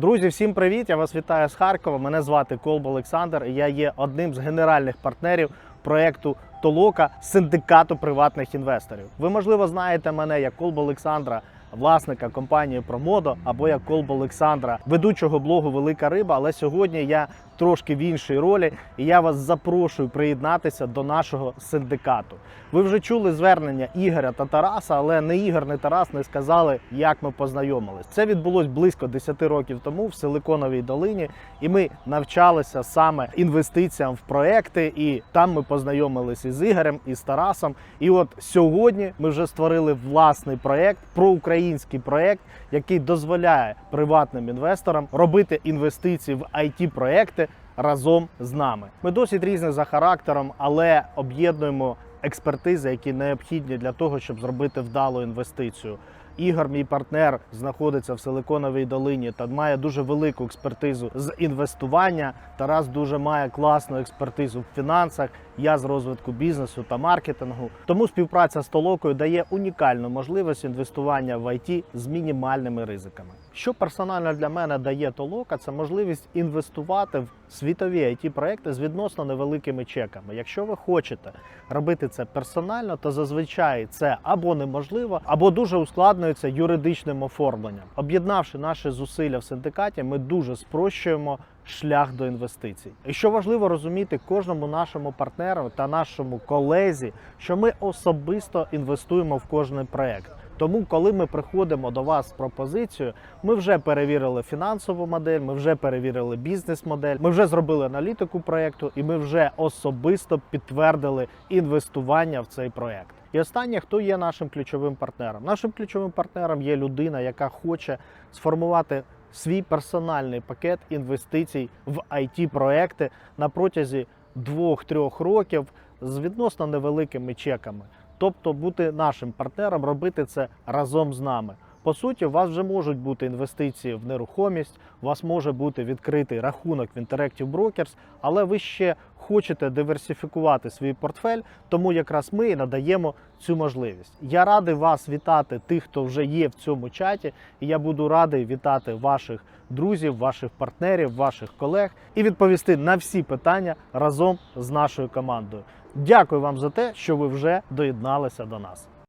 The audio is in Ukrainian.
Друзі, всім привіт! Я вас вітаю з Харкова. Мене звати Колб Олександр. і Я є одним з генеральних партнерів проекту Толока синдикату приватних інвесторів. Ви, можливо, знаєте мене як Колб Олександра, власника компанії Промодо, або як Колб Олександра, ведучого блогу Велика Риба. Але сьогодні я трошки в іншій ролі, і я вас запрошую приєднатися до нашого синдикату. Ви вже чули звернення Ігоря та Тараса, але не Ігор, не Тарас не сказали, як ми познайомились. Це відбулось близько 10 років тому в Силиконовій долині, і ми навчалися саме інвестиціям в проекти. І там ми познайомилися із Ігорем і з Тарасом. І от сьогодні ми вже створили власний проект, проукраїнський проект, який дозволяє приватним інвесторам робити інвестиції в it проекти разом з нами. Ми досить різні за характером, але об'єднуємо експертизи, які необхідні для того, щоб зробити вдалу інвестицію. Ігор, мій партнер, знаходиться в Силиконовій долині та має дуже велику експертизу з інвестування. Тарас дуже має класну експертизу в фінансах. Я з розвитку бізнесу та маркетингу. Тому співпраця з Толокою дає унікальну можливість інвестування в IT з мінімальними ризиками. Що персонально для мене дає Толока, це можливість інвестувати в світові it проекти з відносно невеликими чеками. Якщо ви хочете робити це персонально, то зазвичай це або неможливо, або дуже ускладнюється юридичним оформленням. Об'єднавши наші зусилля в синдикаті, ми дуже спрощуємо шлях до інвестицій. І що важливо розуміти кожному нашому партнеру та нашому колезі, що ми особисто інвестуємо в кожний проект. Тому, коли ми приходимо до вас з пропозицією, ми вже перевірили фінансову модель, ми вже перевірили бізнес-модель, ми вже зробили аналітику проекту, і ми вже особисто підтвердили інвестування в цей проект. І останнє, хто є нашим ключовим партнером? Нашим ключовим партнером є людина, яка хоче сформувати свій персональний пакет інвестицій в it проекти на протязі 2-3 років з відносно невеликими чеками. Тобто бути нашим партнером, робити це разом з нами. По суті, у вас вже можуть бути інвестиції в нерухомість, у вас може бути відкритий рахунок в Interactive Brokers, але ви ще хочете диверсифікувати свій портфель, тому якраз ми і надаємо цю можливість. Я радий вас вітати, тих, хто вже є в цьому чаті, і я буду радий вітати ваших друзів, ваших партнерів, ваших колег і відповісти на всі питання разом з нашою командою. Дякую вам за те, що ви вже доєдналися до нас.